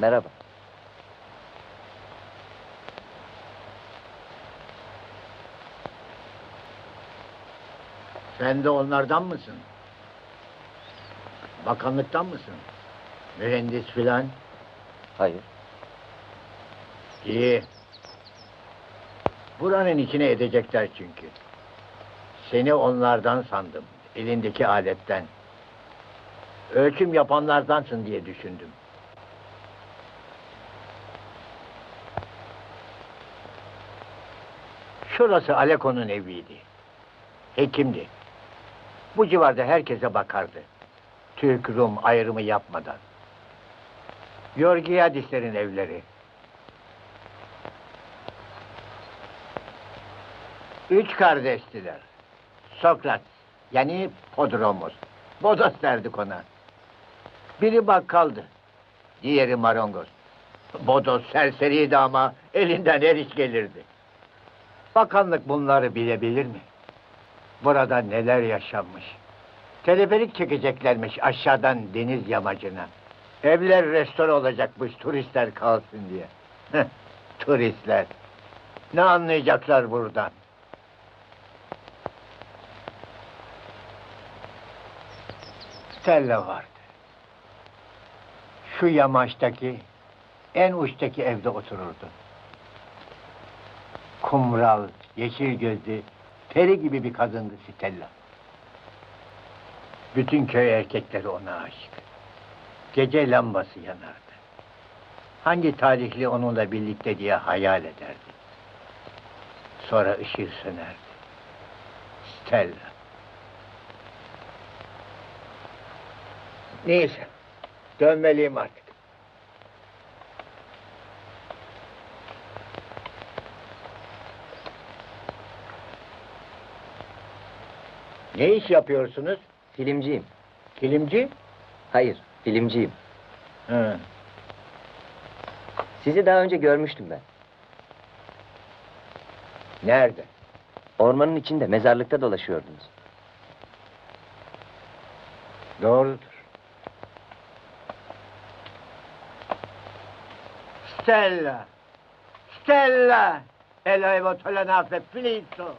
Merhaba. Sen de onlardan mısın? Bakanlıktan mısın? Mühendis filan? Hayır. İyi. Buranın içine edecekler çünkü. Seni onlardan sandım. Elindeki aletten. Ölçüm yapanlardansın diye düşündüm. Şurası Aleko'nun eviydi. Hekimdi. Bu civarda herkese bakardı. Türk, Rum ayrımı yapmadan. Georgiadislerin evleri. Üç kardeştiler. Sokrat, yani Podromos. Bodos derdik ona. Biri bakkaldı. Diğeri marangoz. Bodos serseriydi ama elinden her iş gelirdi. Bakanlık bunları bilebilir mi? Burada neler yaşanmış. Teleferik çekeceklermiş aşağıdan deniz yamacına. Evler restore olacakmış turistler kalsın diye. Turistler. Ne anlayacaklar buradan? Stella vardı. Şu yamaçtaki, en uçtaki evde otururdu. Kumral, yeşil gözlü, peri gibi bir kadındı Stella. Bütün köy erkekleri ona aşık. Gece lambası yanardı. Hangi talihli onunla birlikte diye hayal ederdi. Sonra ışığı sönerdi. Stella. Neyse, dönmeliyim artık. Ne iş yapıyorsunuz? Filmciyim. Kilimci? Hayır, filmciyim. Hı. Sizi daha önce görmüştüm ben. Nerede? Ormanın içinde, mezarlıkta dolaşıyordunuz. Doğrudur. Stella! Stella! E la voto la nave finito!